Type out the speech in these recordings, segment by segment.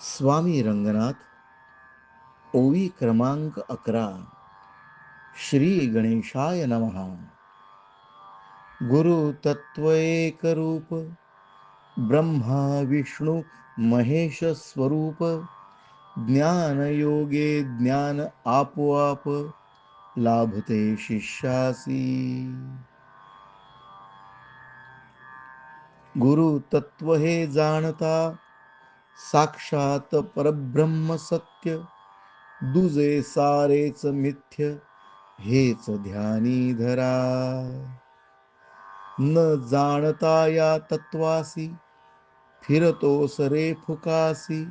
स्वामी रंगनाथ ओवी क्रमांक अकरा श्री गणेशाय नमहा गुरु तत्व एक रूप ब्रह्मा विष्णू महेश स्वरूप ज्ञान योगे ज्ञान आपोआप लाभते शिष्यासी. गुरु तत्व हे जाणता साक्षात परब्रह्म सत्य दुजे सारेच मिथ्य हेच ध्यानी धरा. न जाणता या तत्वासी फिरतो सरे फुकासी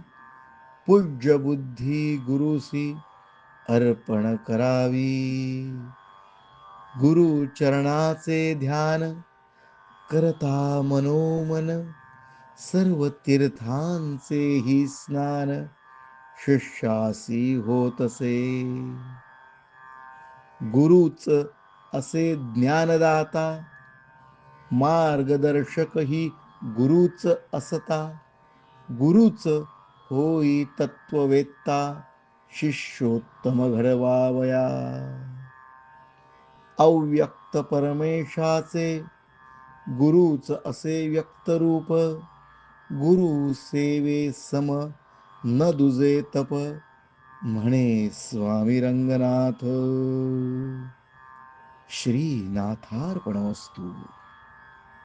पूज्य बुद्धी गुरुसी अर्पण करावी. गुरु चरणाचे ध्यान करता मनोमन सर्व तीर्थांचे ही स्नान शिष्यासी होतसे गुरुच असे ज्ञानदाता मार्गदर्शक ही गुरुच असता. गुरुच होई तत्ववेत्ता शिष्योत्तम घडवावया अव्यक्त परमेशाचे गुरुच असे व्यक्तरूप गुरु सेवे सम न दुजे तप म्हणे स्वामी रंगनाथ। श्रीनाथार्पणवस्तू